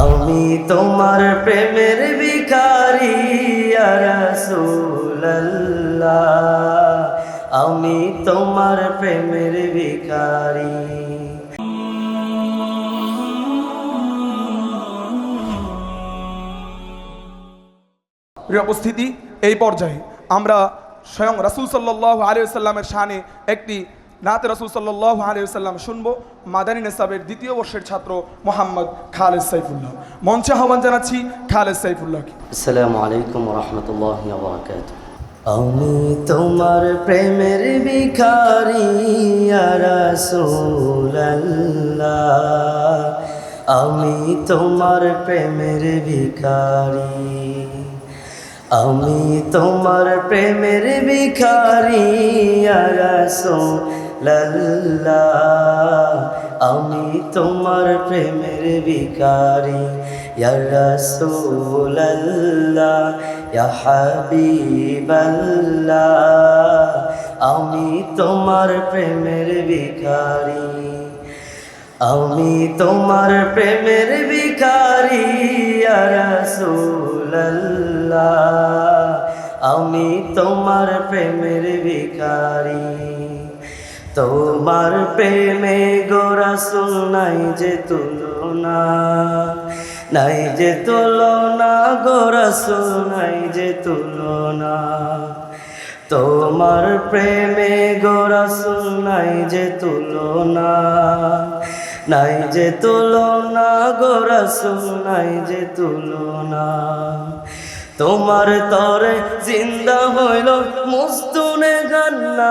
আমি তোমার প্রেমের ভিখারি রসুল্লাহ আমি তোমার প্রেমের ভিখারি। প্রিয় উপস্থিতি, এই পর্যায়ে আমরা স্বয়ং রাসুল সাল্লাহ আলিয়াল্লামের শানে একটি নাতে রাসুল সাল্লাহ আলিয়াল্লাম শুনব মাদানী নেসাবের দ্বিতীয় বর্ষের ছাত্র মোহাম্মদ খালেদ সাইফুল্লাহ। মঞ্চে আহ্বান জানাচ্ছি খালেদ সাইফুল্লাহকে। আসসালামু আলাইকুম রহমতুল্লাহ আমি তোমার প্রেমের ভিখারি রসুল্লাহ আমি তোমার প্রেমের ভিখারি আমি তোমার প্রেমের ভিখারি রসুল্লাহ আমি তোমার প্রেমের ভিখারি। রসুল্লাহ হাবিবাল্লাহ, আমি তোমার প্রেমের ভিখারি। আমি তোমার প্রেমের ভিখারি রসুল্লাহ আমি তোমার প্রেমের ভিখারি। তোমার প্রেমে গোরা নাই যে তুলনা, নাই যে তুলনা গোরা নাই যে তুলনা। তোমার প্রেমে গোরা নাই যে তুলনা, নাই যে তুলনা গোরা নাই যে তুলনা। তোমার তরে জিন্দা হইল মুস্তুনে গান্না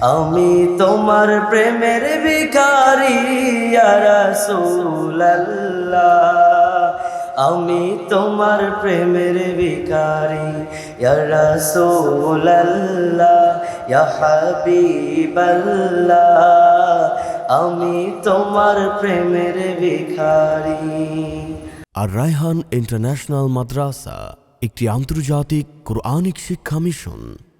আমি তোমার প্রেমের ভিখারি রসুল্লাহ আমি তোমার প্রেমের ভিখারি রসুল্লাহ হাবিবাল্লাহ। আমি তোমার প্রেমের ভিখারি। আর রায়হান ইন্টারন্যাশনাল মাদ্রাসা, একটি আন্তর্জাতিক কোরআনিক শিক্ষা মিশন।